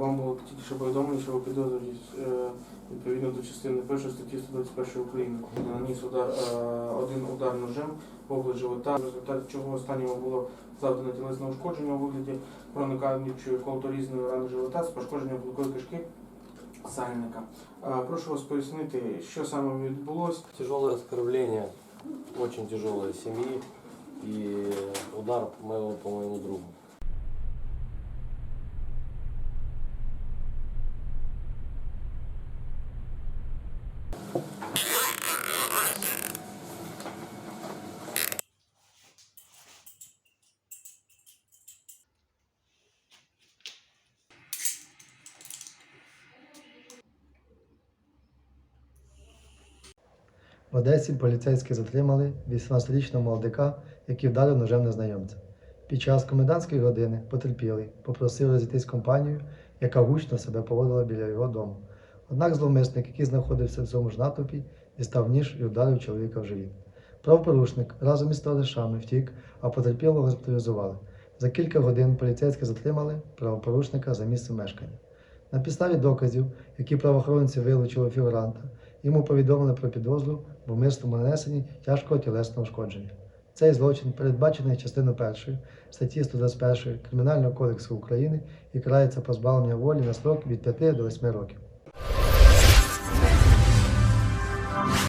Вам було тільки що повідомлено, що ви підозрюєте е, відповідно до частини 1 статті 121 України. Наніс удар, е, один удар ножем в область живота, в результаті чого останнього було завдано тілесне ушкодження у вигляді проникаючої колторізної рани живота з пошкодженням глухої кишки сальника. Е, Прошу вас пояснити, що саме відбулося. Тяжелое оскорбление очень тяжелой семьи и удар моего по моему другу. В Одесі поліцейські затримали 18-річного молодика, який вдарив ножем незнайомця. Під час комендантської години потерпілий попросив розійтись компанію, яка гучно себе поводила біля його дому. Однак зловмисник, який знаходився в цьому ж натовпі, дістав ніж і вдарив чоловіка в живіт. Правопорушник разом із товаришами втік, а потерпілого госпіталізували. За кілька годин поліцейські затримали правопорушника за місцем мешкання. На підставі доказів, які правоохоронці вилучили фігуранта, йому повідомили про підозру в умисному нанесенні тяжкого тілесного ушкодження. Цей злочин передбачений частиною 1 статті 121 Кримінального кодексу України і карається позбавлення волі на строк від 5 до 8 років.